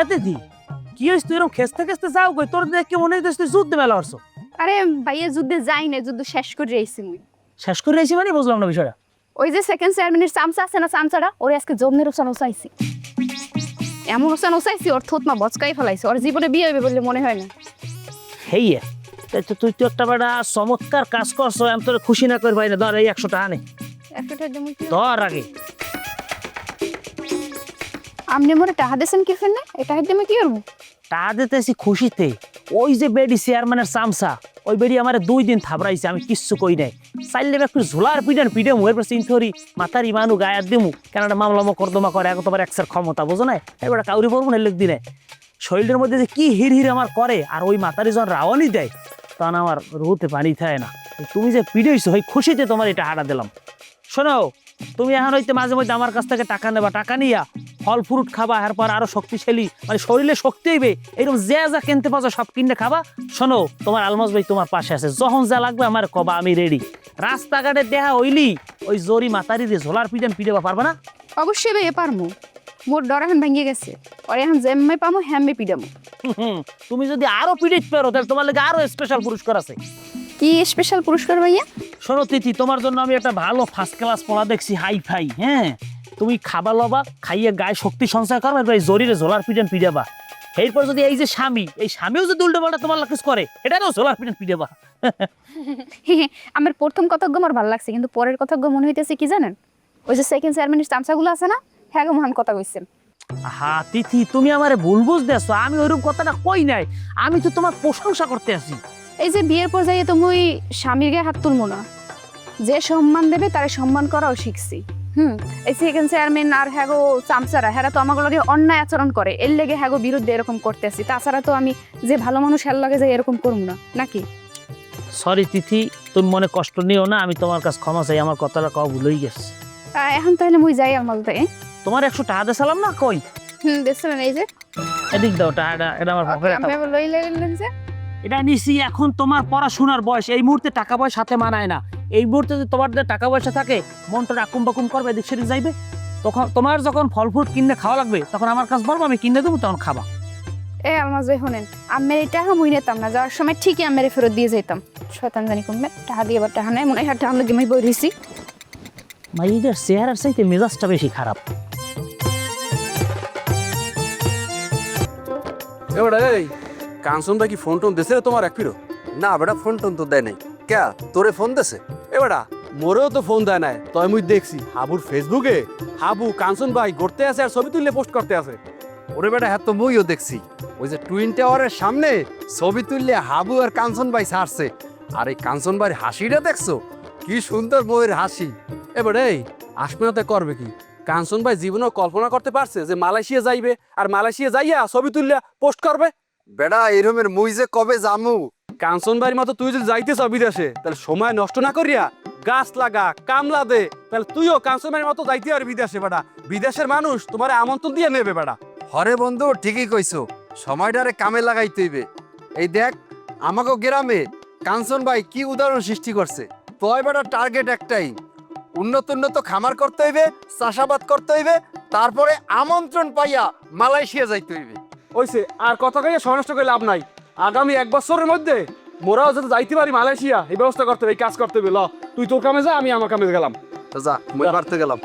এতে দি কি হইস তুই এরকম খেসতে খেসতে যাও কই তোর দেখে মনে হইতেছ তুই যুদ্ধ মেলা হরছ। আরে ভাইয়া যুদ্ধে যাই না যুদ্ধ শেষ করে আইছি মুই। শেষ করে আইছি মানে বুঝলাম না বিষয়টা। ওই যে সেকেন্ড চেয়ারম্যানের চামচা আছে না চামচাটা ওরে আজকে জমনের ওসান ওসাইছি এমন ওসান ওসাইছি ওর থুতমা বচকাই ফেলাইছে ওর জীবনে বিয়ে হবে বলে মনে হয় না। হেইয়ে তাই তো তুই তো একটা বেটা চমৎকার কাজ করছ আমি তোর খুশি না করি ভাই না ধর এই একশো টাকা নে একশোটা যেমন কি ধর আগে। আপনি মোরে টাহা দিয়েছেন কি ফেললে এটা হাইতে আমি কি করব? টাকা দিতেছি খুশিতে। ওই যে বেডি চেয়ারম্যানের চামচা, ওই বেডি আমার দুই দিন থাবড়াইছে, আমি কিচ্ছু কই নাই। চাইলে একটু ঝোলার পিডান পিডে মুহের পর চিন্থরি মাতার ইমানু গায়াত দিমু। কেন একটা মামলা মকদ্দমা করে এখন তোমার একসের ক্ষমতা, বোঝো না এবার কাউরি পড়ব না লিখ দিনে শরীরের মধ্যে যে কি হির হির আমার করে, আর ওই মাতারি যখন রাওয়ানি দেয়, তখন আমার রুতে পানি থাকে না। তুমি যে পিড়েছো ওই খুশিতে তোমার এটা হারা দিলাম। শোনো তুমি এখন হইতে মাঝে মধ্যে আমার কাছ থেকে টাকা নেবা, টাকা নিয়া ফল ফ্রুট খাবা এরপর আরও শক্তিশালী মানে শরীরে শক্তি হইবে এরকম যে যা কিনতে পারছ সব কিনে খাবা। শোনো তোমার আলমাস ভাই তোমার পাশে আছে। যখন যা লাগবে আমার কবা আমি রেডি রাস্তাঘাটে দেখা হইলি ওই জরি মাতারি দিয়ে ঝোলার পিটান পিটাবা পারবে না? অবশ্যই ভাইয়া পারমু। মোর ডর এখন ভেঙে গেছে। ওর এখন জেম্মাই পামু হ্যাম্মে পিডামু তুমি যদি আরও পিড়িত পারো তাহলে তোমার লাগে আরও স্পেশাল পুরস্কার আছে। কি স্পেশাল পুরস্কার ভাইয়া? শোনো তিথি তোমার জন্য আমি একটা ভালো ফার্স্ট ক্লাস পড়া দেখছি হাই ফাই হ্যাঁ? তুমি খাবা লবা খাইয়ে গায়ে শক্তি সঞ্চয় করবে এরপর এই জরিরে ঝোলার পিটান পিটাবা এরপর যদি এই যে স্বামী এই স্বামীও যদি উল্টো পাল্টা তোমার লাকিস করে এটারও ঝোলার পিটান পিটাবা আমার প্রথম কথাজ্ঞ আমার ভালো লাগছে কিন্তু পরের কথাজ্ঞ মনে হইতেছে কি জানেন? ওই যে সেকেন্ড চেয়ারম্যানের চামচাগুলো আছে না হ্যাঁ গো মহান কথা কইছেন। হা তিথি তুমি আমারে ভুল বুঝতেছো আমি ওইরকম কথাটা কই নাই আমি তো তোমার প্রশংসা করতে আছি এই যে বিয়ের পর যাইয়ে তুমি স্বামীর গায়ে হাত তুলবো না। যে সম্মান দেবে তার সম্মান করাও শিখছি। হুম এই সেকেন্ড চেয়ারম্যান আর হ্যাগো চামচারা হ্যাঁ তো আমাকে লগে অন্যায় আচরণ করে এর লেগে হ্যাগো বিরুদ্ধে এরকম করতে আসি তাছাড়া তো আমি যে ভালো মানুষ লাগে যাই এরকম করব না নাকি সরি তিথি তুমি মনে কষ্ট নিও না আমি তোমার কাছে ক্ষমা চাই আমার কথাটা ভুলেই গেছে এখন তাহলে মুই যাই আমার তাই তোমার একশো টাকা দিয়ে সালাম না কই হুম এই যে এদিক দাও টাকাটা এটা আমার পকেটে আমি লই এটা নিছি এখন তোমার পড়াশোনার বয়স এই মুহূর্তে টাকা পয়সা সাথে মানায় না এই মুহূর্তে যদি তোমার যে টাকা পয়সা থাকে মনটা রাকুম বাকুম করবে এদিক সেদিক যাইবে। তখন তোমার যখন ফল ফ্রুট কিনে খাওয়া লাগবে তখন আমার কাছে বলব আমি কিনে দেবো তখন খাবা। এ আমার যে শোনেন আমের এটা মুই নিতাম না যাওয়ার সময় ঠিকই আমের ফেরত দিয়ে যেতাম শয়তান জানি কমবে টাকা দিয়ে এবার টাকা নেই মনে হয় টাকা আমরা গেমাই বই রইছি। মাইদের চেহারার চাইতে মেজাজটা বেশি খারাপ। এবার এই কাঞ্চন ভাই কি ফোন টোন দিছে তোমার এক ফিরো? না বেটা ফোন টোন তো দেয় নাই। কে তোরে ফোন দেছে? এবারা মোরেও তো ফোন দেয় নাই। তই মুই দেখছি, হাবুর ফেসবুকে হাবু কাঞ্চন ভাই ঘুরতে আছে আর ছবি তুললে পোস্ট করতে আছে ওরে বেটা হ্যাঁ তো মুইও দেখছি। ওই যে টুইন টাওয়ারের সামনে ছবি তুললে হাবু আর কাঞ্চন ভাই ছাড়ছে। আর এই কাঞ্চন ভাইয়ের হাসিটা দেখছ? কি সুন্দর বউয়ের হাসি। এবার আসমিনাতে করবে কি? কাঞ্চন ভাই জীবনেও কল্পনা করতে পারছে যে মালয়েশিয়া যাইবে, আর মালয়েশিয়া যাইয়া ছবি তুললে পোস্ট করবে? বেটা এরমের মুই যে কবে জামু কাঞ্চন ভাইয়ের মতো তুই যদি যাইতে যাইতেছ বিদেশে তাহলে সময় নষ্ট না করিয়া গাছ লাগা কামলা দে তাহলে তুইও কাঞ্চন ভাইয়ের মতো যাইতে পারবি বিদেশে বেড়া। বিদেশের মানুষ তোমার আমন্ত্রণ দিয়ে নেবে বেটা হরে বন্ধু ঠিকই কইছো। সময়টারে কামে লাগাইতে হইবে। এই দেখ আমাকে গ্রামে কাঞ্চন ভাই কি উদাহরণ সৃষ্টি করছে। তয় বেটা টার্গেট একটাই। উন্নত উন্নত খামার করতে হইবে চাষাবাদ করতে হইবে তারপরে আমন্ত্রণ পাইয়া মালয়েশিয়া যাইতে হইবে। ওইসে আর কথা কইয়া সময় নষ্ট করে লাভ নাই। আগামী এক বছরের মধ্যে মোরাও যাতে যাইতে পারি মালয়েশিয়া এই ব্যবস্থা করতে হবে এই কাজ করতে হবে। ল তুই তোর কামে যা আমি আমার কামে গেলাম। যা মই বাড়তে গেলাম।